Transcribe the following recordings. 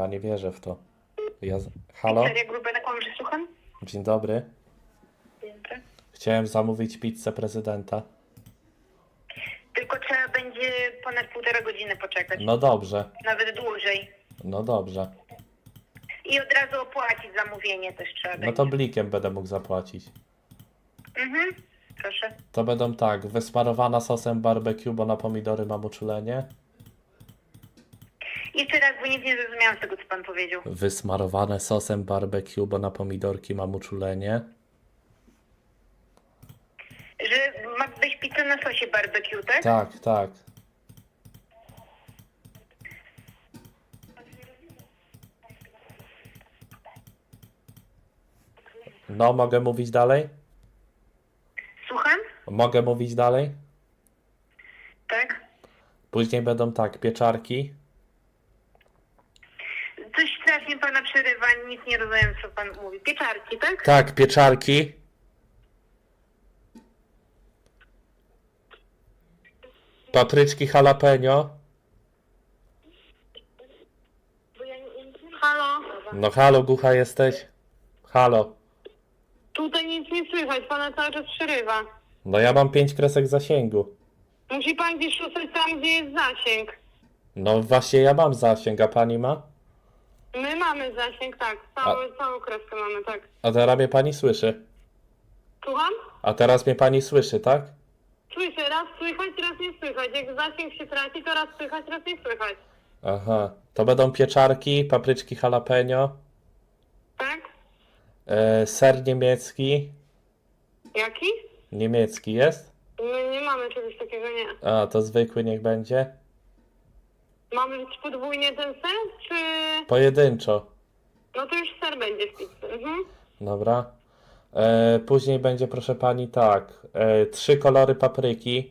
Ja nie wierzę w to. Ja... z- Halo? Seria na słucham? Dzień dobry. Chciałem zamówić pizzę prezydenta. Tylko trzeba będzie ponad półtora godziny poczekać. No dobrze, Nawet dłużej. no dobrze. I od razu opłacić zamówienie też trzeba No będzie. to blikiem będę mógł zapłacić. Mhm. Proszę. To będą tak, wysmarowana sosem barbecue, bo na pomidory mam uczulenie. Jeszcze raz, bo nic nie zrozumiałam z tego, co pan powiedział. Wysmarowane sosem barbecue, bo na pomidorki mam uczulenie. Że ma być pizza na sosie barbecue, tak? Tak, tak. No, mogę mówić dalej? Słucham? Mogę mówić dalej? Tak. Później będą tak, pieczarki. Strasznie pana przerywa, nic nie rozumiem, co pan mówi. Pieczarki, tak? Tak, pieczarki. Papryczki jalapeno. Halo? No halo, głucha jesteś? Halo. Tutaj nic nie słychać, pana cały czas przerywa. No ja mam pięć kresek zasięgu. Musi pan gdzieś szukać tam, gdzie jest zasięg. No właśnie ja mam zasięg, a pani ma? My mamy zasięg, tak. Cały, całą kreskę mamy, tak. A teraz mnie pani słyszy. Słucham? A teraz mnie pani słyszy, tak? Słyszę, raz słychać, raz nie słychać. Jak zasięg się traci, to raz słychać, raz nie słychać. Aha. To będą pieczarki, papryczki jalapeno, Tak? e, ser niemiecki. Jaki? Niemiecki jest? My nie mamy czegoś takiego, nie. A, to zwykły niech będzie. Mamy być podwójnie ten ser, czy... Pojedynczo. No to już ser będzie w pizzy. Mhm. Dobra. E, później będzie, proszę pani, tak. E, trzy kolory papryki.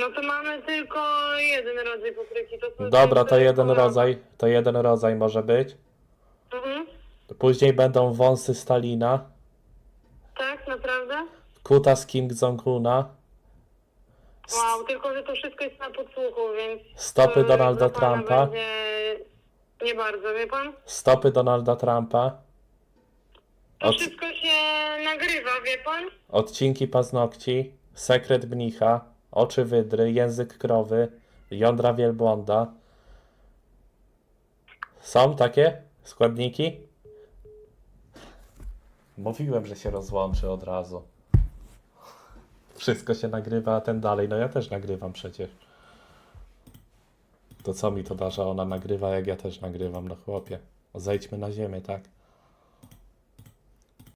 No to mamy tylko jeden rodzaj papryki. To są Dobra, te to jeden rodzaj. To jeden rodzaj może być. Mhm. Później będą wąsy Stalina. Tak, naprawdę? Kuta z Kim Jong-una. Wow, tylko że to wszystko jest na podsłuchu, więc... Stopy to Donalda dla pana Trumpa. Będzie... Nie bardzo, wie pan? Stopy Donalda Trumpa. To Od- wszystko się nagrywa, wie pan? Odcinki paznokci. Sekret mnicha. Oczy wydry. Język krowy. Jądra wielbłąda. Są takie składniki? Mówiłem, że się rozłączy od razu. Wszystko się nagrywa, a ten dalej. No ja też nagrywam przecież. To co mi to da, że ona nagrywa, jak ja też nagrywam, no chłopie. Zejdźmy na ziemię, tak?